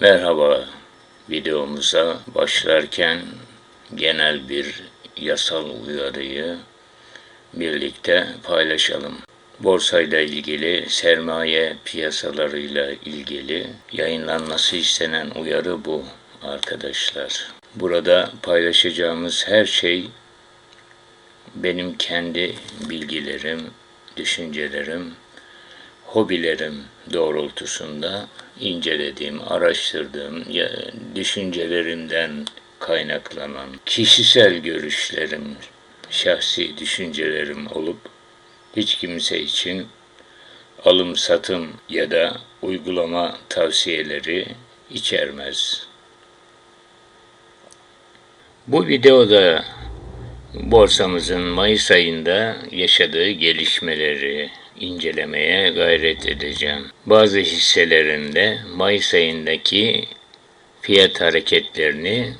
Merhaba. Videomuza başlarken genel bir yasal uyarıyı birlikte paylaşalım. Borsayla ilgili, sermaye piyasalarıyla ilgili yayınlanması istenen uyarı bu arkadaşlar. Burada paylaşacağımız her şey benim kendi bilgilerim, düşüncelerim, hobilerim doğrultusunda incelediğim, araştırdığım düşüncelerimden kaynaklanan kişisel görüşlerim, şahsi düşüncelerim olup hiç kimse için alım satım ya da uygulama tavsiyeleri içermez. Bu videoda borsamızın Mayıs ayında yaşadığı gelişmeleri incelemeye gayret edeceğim. Bazı hisselerinde Mayıs ayındaki fiyat hareketlerini,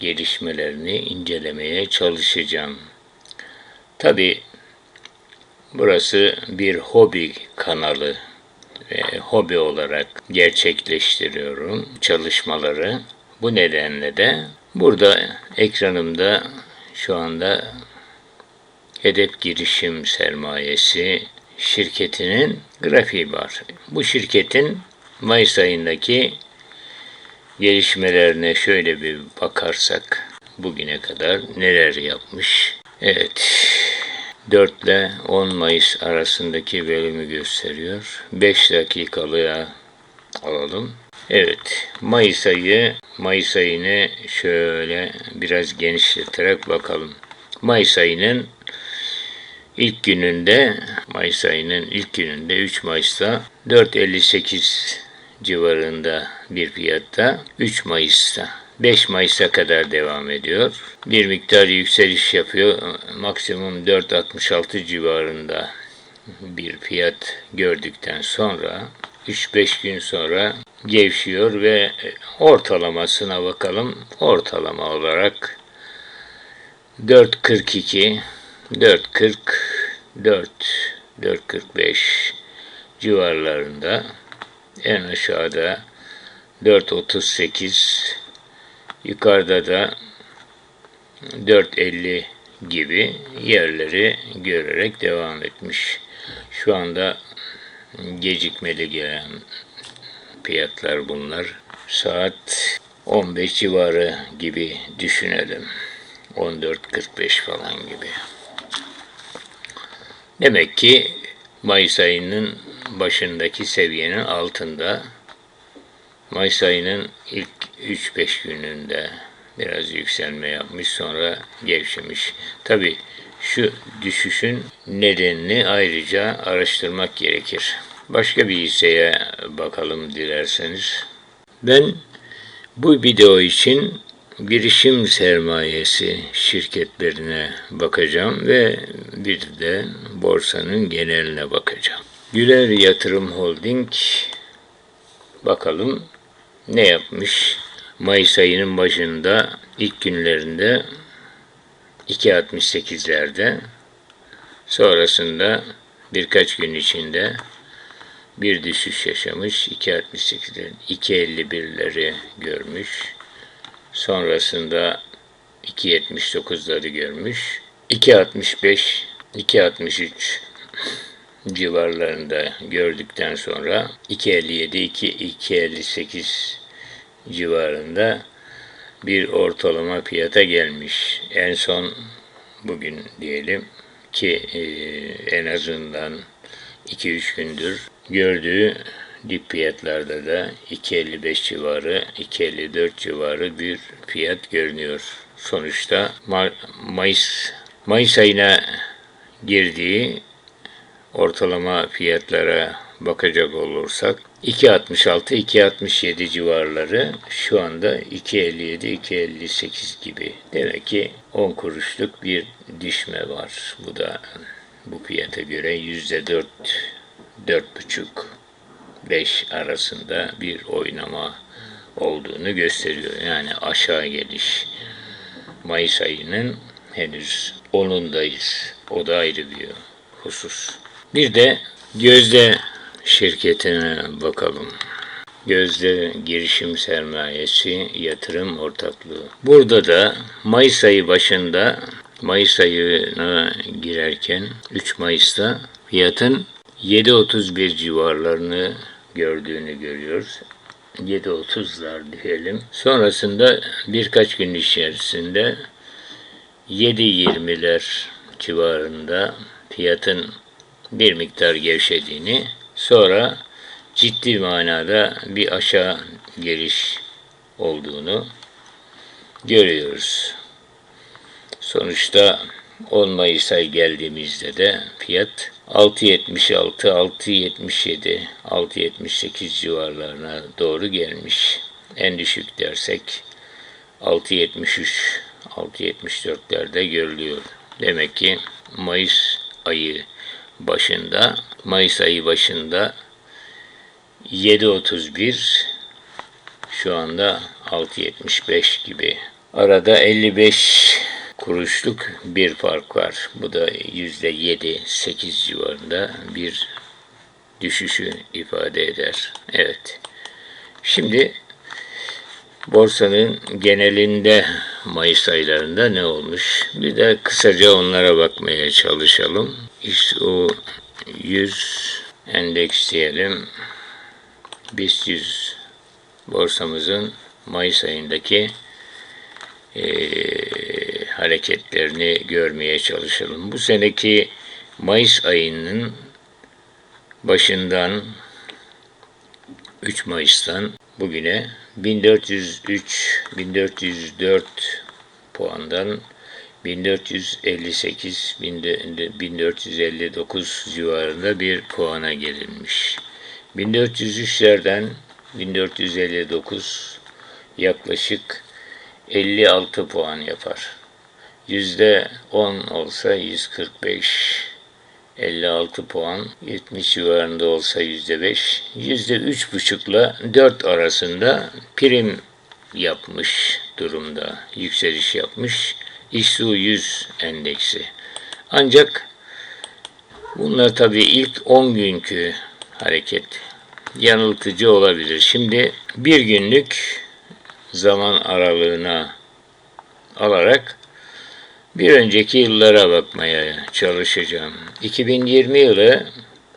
gelişmelerini incelemeye çalışacağım. Tabi burası bir hobi kanalı ve hobi olarak gerçekleştiriyorum çalışmaları. Bu nedenle de burada ekranımda şu anda hedef girişim sermayesi şirketinin grafiği var. Bu şirketin Mayıs ayındaki gelişmelerine şöyle bir bakarsak bugüne kadar neler yapmış? Evet. 4 ile 10 Mayıs arasındaki bölümü gösteriyor. 5 dakikalığa alalım. Evet, Mayıs ayı, Mayıs ayını şöyle biraz genişleterek bakalım. Mayıs ayının ilk gününde, Mayıs ayının ilk gününde 3 Mayıs'ta 4.58 civarında bir fiyatta 3 Mayıs'ta 5 Mayıs'a kadar devam ediyor. Bir miktar yükseliş yapıyor. Maksimum 4.66 civarında bir fiyat gördükten sonra 3-5 gün sonra gevşiyor ve ortalamasına bakalım. Ortalama olarak 4.42 4.40 4 4.45 civarlarında en aşağıda 4.38 yukarıda da 4.50 gibi yerleri görerek devam etmiş. Şu anda gecikmeli gelen fiyatlar bunlar. Saat 15 civarı gibi düşünelim. 14.45 falan gibi. Demek ki Mayıs ayının başındaki seviyenin altında Mayıs ayının ilk 3-5 gününde biraz yükselme yapmış sonra gevşemiş. Tabi şu düşüşün nedenini ayrıca araştırmak gerekir. Başka bir hisseye bakalım dilerseniz. Ben bu video için girişim sermayesi şirketlerine bakacağım ve bir de borsanın geneline bakacağım. Güler Yatırım Holding bakalım ne yapmış? Mayıs ayının başında ilk günlerinde 2.68'lerde sonrasında birkaç gün içinde bir düşüş yaşamış. 2.68'lerin 2.51'leri görmüş. Sonrasında 2.79'ları görmüş. 2.65, 2.63 civarlarında gördükten sonra 2.57, 2.58 civarında bir ortalama fiyata gelmiş. En son bugün diyelim ki e, en azından 2-3 gündür gördüğü dip fiyatlarda da 2.55 civarı, 2.54 civarı bir fiyat görünüyor. Sonuçta Ma- Mayıs Mayıs ayına girdiği ortalama fiyatlara bakacak olursak 2.66-2.67 civarları şu anda 2.57-2.58 gibi. Demek ki 10 kuruşluk bir düşme var. Bu da bu fiyata göre %4 4,5 5 arasında bir oynama olduğunu gösteriyor. Yani aşağı geliş Mayıs ayının henüz 10'undayız. O da ayrı bir husus. Bir de Gözde şirketine bakalım. Gözde girişim sermayesi yatırım ortaklığı. Burada da Mayıs ayı başında Mayıs ayına girerken 3 Mayıs'ta fiyatın 7.31 civarlarını gördüğünü görüyoruz. 7.30'lar diyelim. Sonrasında birkaç gün içerisinde 7.20'ler civarında fiyatın bir miktar gevşediğini, sonra ciddi manada bir aşağı geliş olduğunu görüyoruz. Sonuçta 10 Mayıs'a geldiğimizde de fiyat 6.76, 6.77, 6.78 civarlarına doğru gelmiş. En düşük dersek 6.73, 6.74'lerde görülüyor. Demek ki Mayıs ayı başında, Mayıs ayı başında 7.31 şu anda 6.75 gibi. Arada 55 kuruşluk bir fark var. Bu da yüzde 7-8 civarında bir düşüşü ifade eder. Evet. Şimdi borsanın genelinde Mayıs aylarında ne olmuş? Bir de kısaca onlara bakmaya çalışalım. O 100 endeks diyelim. BIST 100 borsamızın Mayıs ayındaki e, hareketlerini görmeye çalışalım. Bu seneki Mayıs ayının başından 3 Mayıs'tan bugüne 1403 1404 puandan 1458 1459 civarında bir puana gelinmiş. 1403'lerden 1459 yaklaşık 56 puan yapar. Yüzde 10 olsa 145, 56 puan, 70 civarında olsa yüzde 5, yüzde 3,5 ile 4 arasında prim yapmış durumda, yükseliş yapmış. İşsu 100 endeksi. Ancak bunlar tabii ilk 10 günkü hareket yanıltıcı olabilir. Şimdi bir günlük zaman aralığına alarak bir önceki yıllara bakmaya çalışacağım. 2020 yılı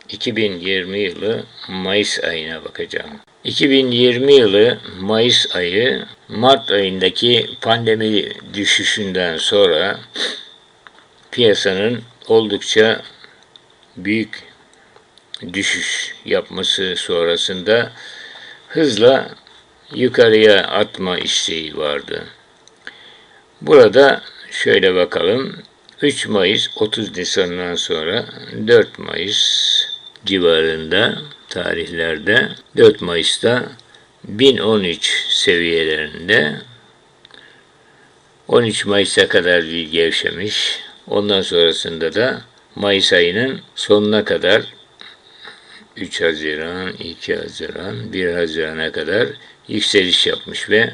2020 yılı Mayıs ayına bakacağım. 2020 yılı Mayıs ayı Mart ayındaki pandemi düşüşünden sonra piyasanın oldukça büyük düşüş yapması sonrasında hızla yukarıya atma isteği vardı. Burada şöyle bakalım. 3 Mayıs 30 Nisan'dan sonra 4 Mayıs civarında tarihlerde 4 Mayıs'ta 1013 seviyelerinde 13 Mayıs'a kadar bir gevşemiş. Ondan sonrasında da Mayıs ayının sonuna kadar 3 Haziran, 2 Haziran, 1 Haziran'a kadar yükseliş yapmış ve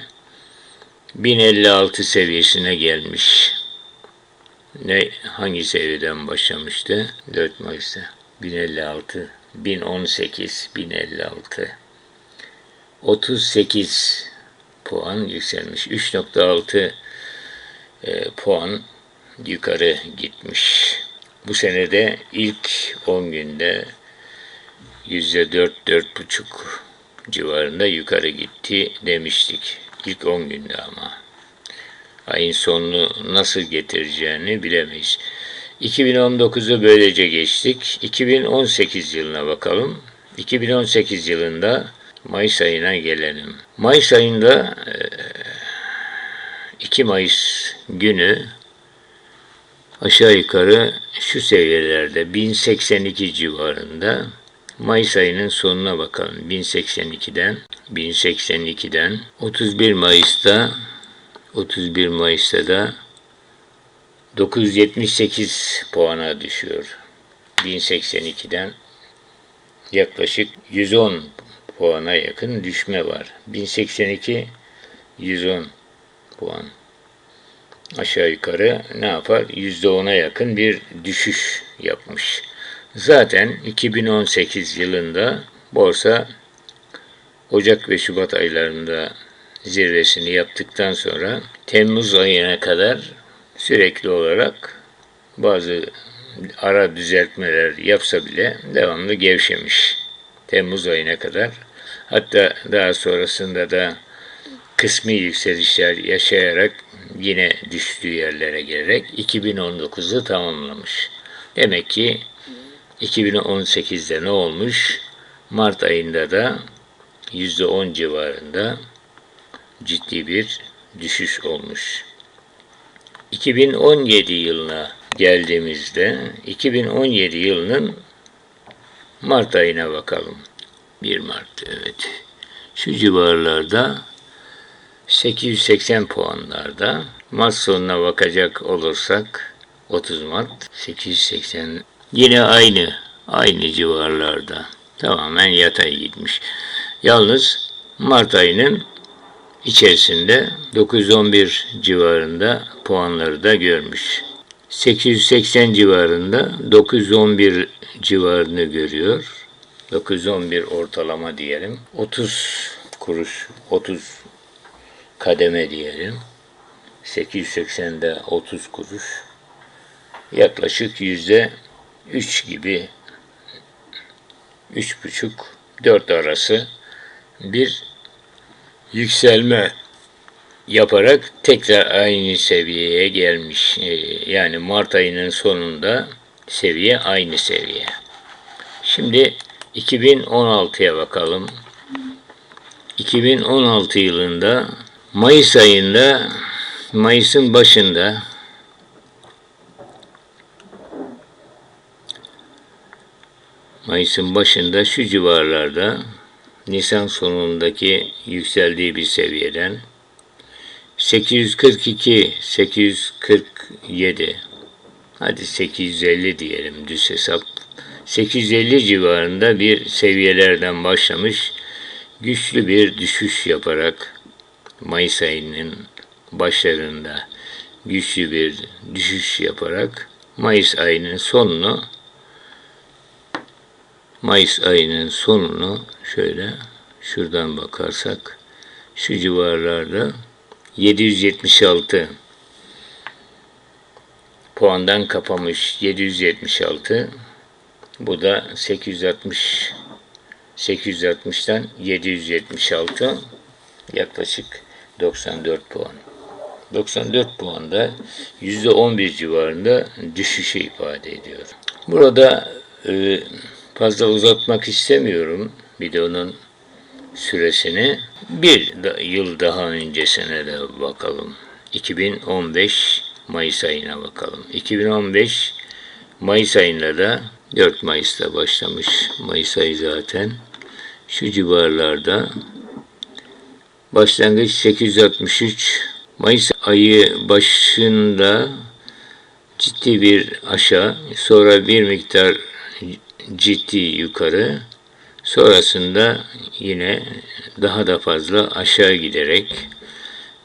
1056 seviyesine gelmiş. Ne hangi seviyeden başlamıştı? 4 Mayıs'ta. 1056, 1018, 1056. 38 puan yükselmiş. 3.6 e, puan yukarı gitmiş. Bu senede ilk 10 günde %4-4,5 civarında yukarı gitti demiştik. İlk 10 günde ama. Ayın sonunu nasıl getireceğini bilemeyiz. 2019'u böylece geçtik. 2018 yılına bakalım. 2018 yılında Mayıs ayına gelelim. Mayıs ayında 2 Mayıs günü aşağı yukarı şu seviyelerde 1082 civarında Mayıs ayının sonuna bakalım. 1082'den 1082'den 31 Mayıs'ta 31 Mayıs'ta da 978 puana düşüyor. 1082'den yaklaşık 110 puana yakın düşme var. 1082 110 puan. Aşağı yukarı ne yapar? %10'a yakın bir düşüş yapmış. Zaten 2018 yılında borsa Ocak ve Şubat aylarında zirvesini yaptıktan sonra Temmuz ayına kadar sürekli olarak bazı ara düzeltmeler yapsa bile devamlı gevşemiş. Temmuz ayına kadar. Hatta daha sonrasında da kısmi yükselişler yaşayarak yine düştüğü yerlere gelerek 2019'u tamamlamış. Demek ki 2018'de ne olmuş? Mart ayında da %10 civarında ciddi bir düşüş olmuş. 2017 yılına geldiğimizde 2017 yılının Mart ayına bakalım. 1 Mart evet. Şu civarlarda 880 puanlarda. Mart sonuna bakacak olursak 30 Mart 880 yine aynı aynı civarlarda. Tamamen yatay gitmiş. Yalnız Mart ayının içerisinde 911 civarında puanları da görmüş. 880 civarında 911 civarını görüyor. 911 ortalama diyelim. 30 kuruş, 30 kademe diyelim. 880'de 30 kuruş. Yaklaşık yüzde 3 gibi 3,5 4 arası bir yükselme yaparak tekrar aynı seviyeye gelmiş. Ee, Yani Mart ayının sonunda seviye aynı seviye. Şimdi 2016'ya bakalım. 2016 yılında Mayıs ayında Mayıs'ın başında Mayıs'ın başında şu civarlarda Nisan sonundaki yükseldiği bir seviyeden 842, 847 hadi 850 diyelim düz hesap. 850 civarında bir seviyelerden başlamış güçlü bir düşüş yaparak Mayıs ayının başlarında güçlü bir düşüş yaparak Mayıs ayının sonunu Mayıs ayının sonunu şöyle şuradan bakarsak şu civarlarda 776 puandan kapamış 776 bu da 860 860'tan 776 yaklaşık 94 puan. 94 puanda %11 civarında düşüşü ifade ediyor. Burada e, fazla uzatmak istemiyorum videonun süresini. Bir yıl daha öncesine de bakalım. 2015 Mayıs ayına bakalım. 2015 Mayıs ayında da 4 Mayıs'ta başlamış. Mayıs ayı zaten. Şu civarlarda başlangıç 863 Mayıs ayı başında ciddi bir aşağı sonra bir miktar ciddi yukarı sonrasında yine daha da fazla aşağı giderek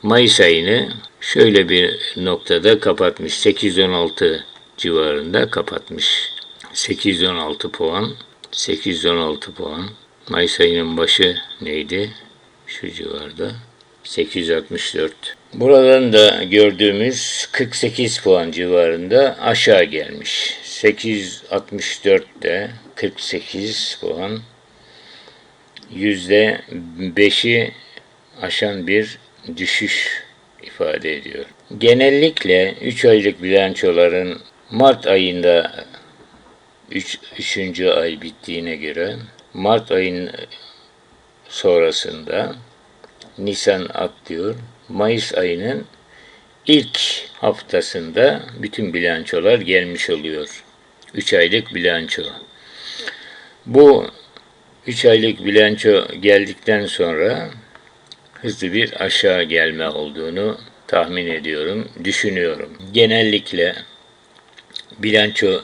Mayıs ayını şöyle bir noktada kapatmış. 816 civarında kapatmış. 816 puan. 816 puan. Mayıs ayının başı neydi? Şu civarda. 864. Buradan da gördüğümüz 48 puan civarında aşağı gelmiş. 864'te 48 puan yüzde beşi aşan bir düşüş ifade ediyor. Genellikle 3 aylık bilançoların Mart ayında 3. Üç, ay bittiğine göre Mart ayın sonrasında Nisan atlıyor. Mayıs ayının ilk haftasında bütün bilançolar gelmiş oluyor. 3 aylık bilanço. Bu 3 aylık bilanço geldikten sonra hızlı bir aşağı gelme olduğunu tahmin ediyorum, düşünüyorum. Genellikle bilanço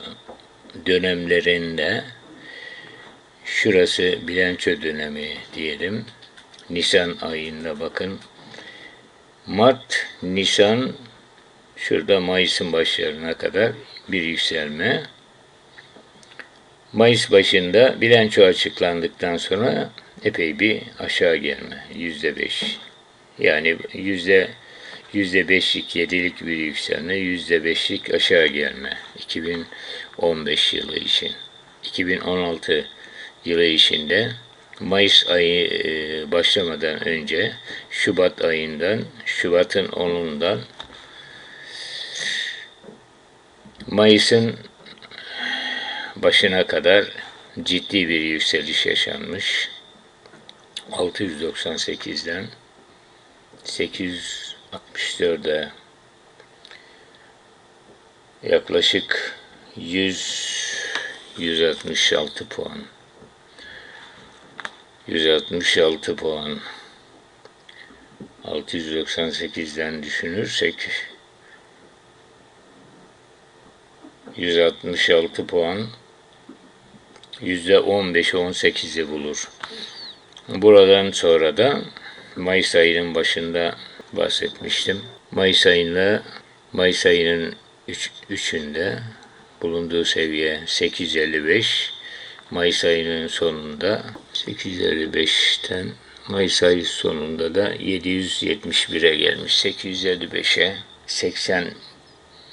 dönemlerinde şurası bilanço dönemi diyelim. Nisan ayında bakın. Mart, Nisan, şurada Mayıs'ın başlarına kadar bir yükselme. Mayıs başında bilanço açıklandıktan sonra epey bir aşağı gelme. Yüzde beş. Yani yüzde yüzde beşlik yedilik bir yükselme, yüzde beşlik aşağı gelme. 2015 yılı için. 2016 yılı içinde Mayıs ayı e, başlamadan önce Şubat ayından, Şubat'ın 10'undan Mayıs'ın başına kadar ciddi bir yükseliş yaşanmış. 698'den 864'e yaklaşık 100 166 puan 166 puan 698'den düşünürsek 166 puan %15-18'i bulur. Buradan sonra da Mayıs ayının başında bahsetmiştim. Mayıs ayında Mayıs ayının 3, 3'ünde bulunduğu seviye 855. Mayıs ayının sonunda 855'ten Mayıs ayı sonunda da 771'e gelmiş. 855'e 80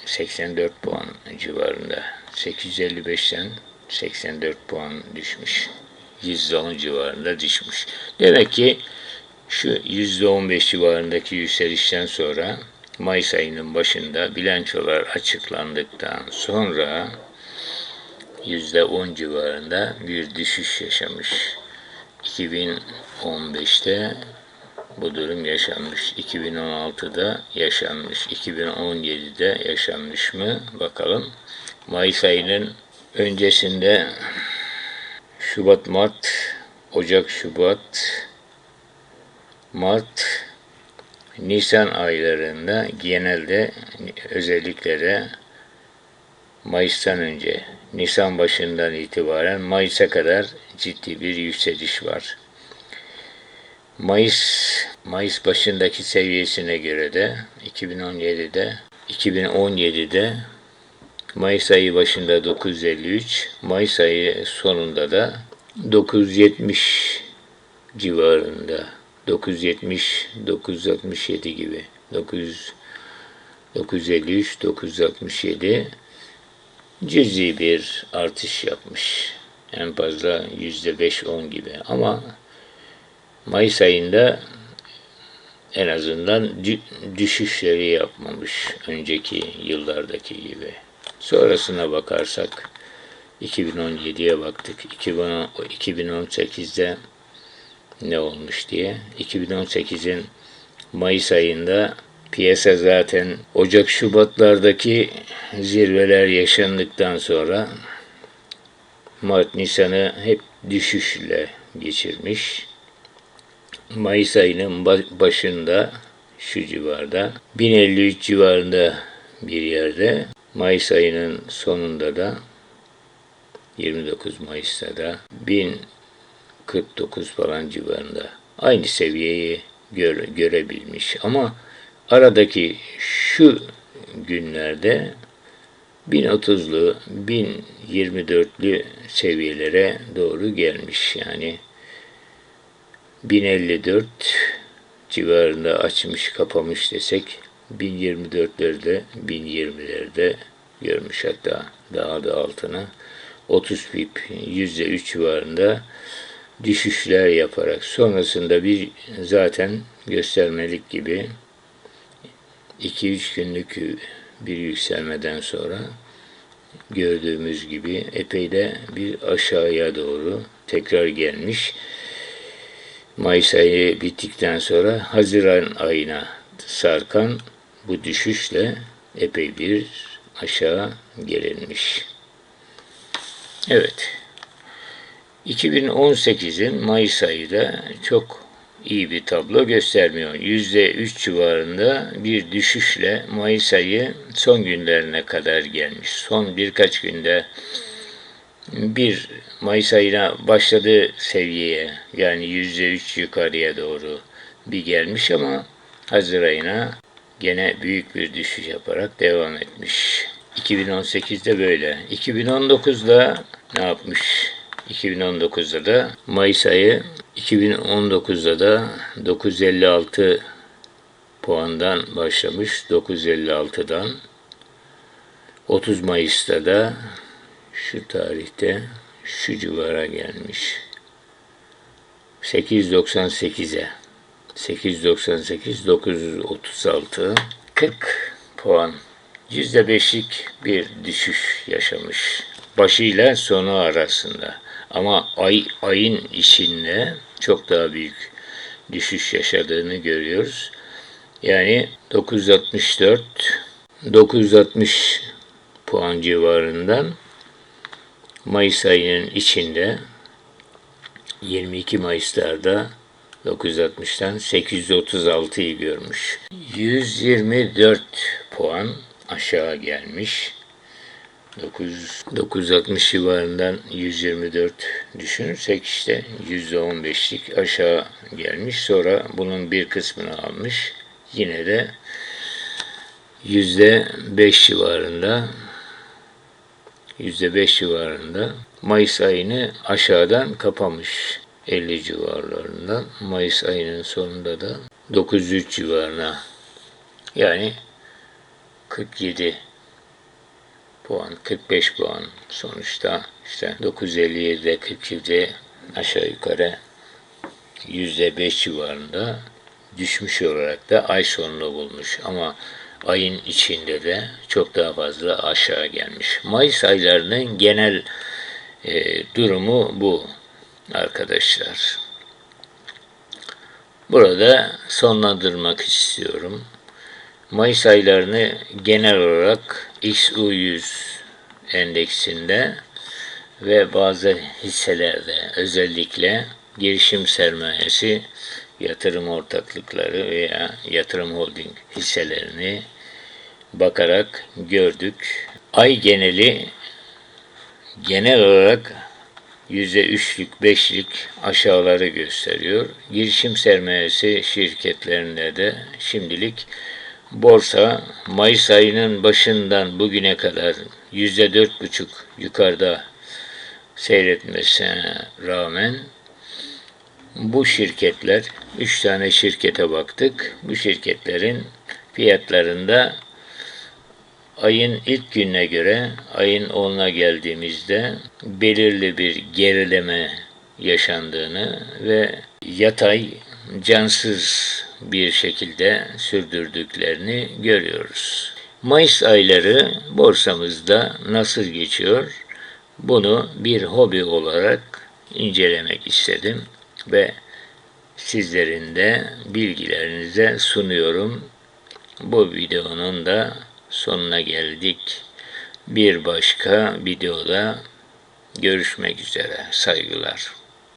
84 puan civarında. 855'ten 84 puan düşmüş. %10 civarında düşmüş. Demek ki şu %15 civarındaki yükselişten sonra Mayıs ayının başında bilançolar açıklandıktan sonra %10 civarında bir düşüş yaşamış. 2015'te bu durum yaşanmış. 2016'da yaşanmış. 2017'de yaşanmış mı? Bakalım. Mayıs ayının öncesinde Şubat, Mart, Ocak, Şubat, Mart, Nisan aylarında genelde özellikle de Mayıs'tan önce, Nisan başından itibaren Mayıs'a kadar ciddi bir yükseliş var. Mayıs Mayıs başındaki seviyesine göre de 2017'de 2017'de Mayıs ayı başında 953, Mayıs ayı sonunda da 970 civarında 970 967 gibi 900 953 967 cüzi bir artış yapmış. En fazla %5-10 gibi ama Mayıs ayında en azından düşüşleri yapmamış önceki yıllardaki gibi. Sonrasına bakarsak 2017'ye baktık. 2018'de ne olmuş diye. 2018'in Mayıs ayında piyasa zaten Ocak Şubatlardaki zirveler yaşandıktan sonra Mart Nisan'ı hep düşüşle geçirmiş. Mayıs ayının başında şu civarda 1053 civarında bir yerde Mayıs ayının sonunda da 29 Mayıs'ta da 1049 falan civarında aynı seviyeyi gör, görebilmiş. Ama aradaki şu günlerde 1030'lu 1024'lü seviyelere doğru gelmiş. Yani 1054 civarında açmış kapamış desek 1024'lerde 1020'lerde görmüş hatta daha da altına 30 pip %3 civarında düşüşler yaparak sonrasında bir zaten göstermelik gibi 2-3 günlük bir yükselmeden sonra gördüğümüz gibi epey de bir aşağıya doğru tekrar gelmiş. Mayıs ayı bittikten sonra Haziran ayına sarkan bu düşüşle epey bir aşağı gelinmiş. Evet. 2018'in Mayıs ayı da çok iyi bir tablo göstermiyor. %3 civarında bir düşüşle Mayıs ayı son günlerine kadar gelmiş. Son birkaç günde bir Mayıs ayına başladığı seviyeye yani %3 yukarıya doğru bir gelmiş ama Hazır ayına gene büyük bir düşüş yaparak devam etmiş. 2018'de böyle. 2019'da ne yapmış? 2019'da da Mayıs ayı 2019'da da 956 puandan başlamış. 956'dan 30 Mayıs'ta da şu tarihte şu civara gelmiş. 898'e 898 936 40 puan %5'lik bir düşüş yaşamış. Başıyla sonu arasında. Ama ay ayın içinde çok daha büyük düşüş yaşadığını görüyoruz. Yani 964 960 puan civarından Mayıs ayının içinde 22 Mayıs'larda 960'tan 836'yı görmüş. 124 puan aşağı gelmiş. 9, 960 civarından 124 düşünürsek işte %15'lik aşağı gelmiş. Sonra bunun bir kısmını almış. Yine de %5 civarında %5 civarında Mayıs ayını aşağıdan kapamış 50 civarlarında. Mayıs ayının sonunda da 903 civarına yani 47 puan, 45 puan sonuçta işte 957'de 47'de aşağı yukarı %5 civarında düşmüş olarak da ay sonunu bulmuş ama ayın içinde de çok daha fazla aşağı gelmiş. Mayıs aylarının genel e, durumu bu arkadaşlar. Burada sonlandırmak istiyorum. Mayıs aylarını genel olarak XU100 endeksinde ve bazı hisselerde özellikle girişim sermayesi yatırım ortaklıkları veya yatırım holding hisselerini bakarak gördük. Ay geneli genel olarak %3'lük 5'lik aşağıları gösteriyor. Girişim sermayesi şirketlerinde de şimdilik borsa Mayıs ayının başından bugüne kadar %4,5 yukarıda seyretmesine rağmen bu şirketler, 3 tane şirkete baktık. Bu şirketlerin fiyatlarında ayın ilk gününe göre ayın 10'una geldiğimizde belirli bir gerileme yaşandığını ve yatay cansız bir şekilde sürdürdüklerini görüyoruz. Mayıs ayları borsamızda nasıl geçiyor? Bunu bir hobi olarak incelemek istedim ve sizlerin de bilgilerinize sunuyorum. Bu videonun da sonuna geldik. Bir başka videoda görüşmek üzere. Saygılar.